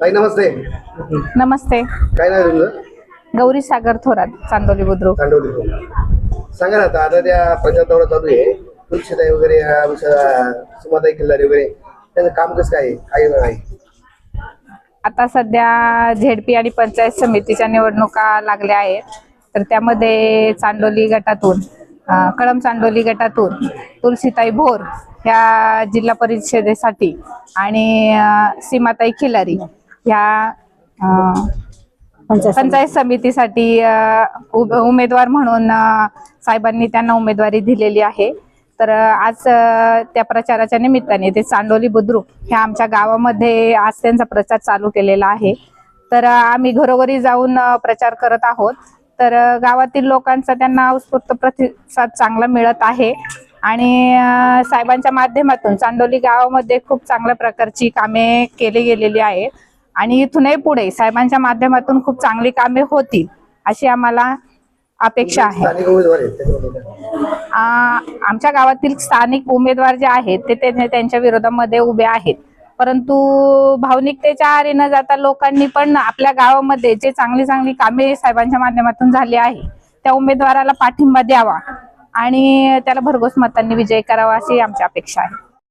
ताई नमस्ते. नमस्ते. काय नाव आहे तुमचं? गौरी सागर थोरात चांदोली बुद्रुक. तांडवली सांगा ना आता आता त्या प्रचार दौरा चालू आहे. तुलसीताई वगैरे अं, सुमाताई किल्लारी वगैरे त्यांचं काम कसं काय आहे? काय आहे? आता सध्या झेडपी आणि पंचायत समितीच्या निवडणुका लागल्या आहेत. तर त्यामध्ये चांडोली गटातून अं, कळम चांडोली गटातून तुलसीताई भोर ह्या जिल्हा परिषदेसाठी आणि अं, सीमाताई खिलारी ह्या अं, पंचायत समितीसाठी उमेदवार म्हणून साहेबांनी त्यांना उमेदवारी दिलेली आहे. तर आज त्या प्रचाराच्या निमित्ताने ते चांडोली बुद्रुक ह्या आमच्या गावामध्ये आज त्यांचा प्रचार चालू केलेला आहे. तर आम्ही घरोघरी जाऊन प्रचार करत आहोत. तर गावातील लोकांचा त्यांना उत्स्फूर्त प्रतिसाद चांगला मिळत आहे. आणि साहेबांच्या माध्यमातून चांडोली गावामध्ये खूप चांगल्या प्रकारची कामे केली गेलेली आहेत आणि इथूनही पुढे साहेबांच्या माध्यमातून खूप चांगली कामे होतील अशी आम्हाला अपेक्षा आहे. आमच्या गावातील स्थानिक उमेदवार जे आहेत ते त्यांच्या विरोधामध्ये उभे आहेत. परंतु भावनिकतेच्या आरे न जाता लोकांनी पण आपल्या गावामध्ये जे चांगली चांगली कामे साहेबांच्या माध्यमातून झाली आहे त्या उमेदवाराला पाठिंबा द्यावा आणि त्याला भरघोस मतांनी विजय करावा अशी आमची अपेक्षा आहे.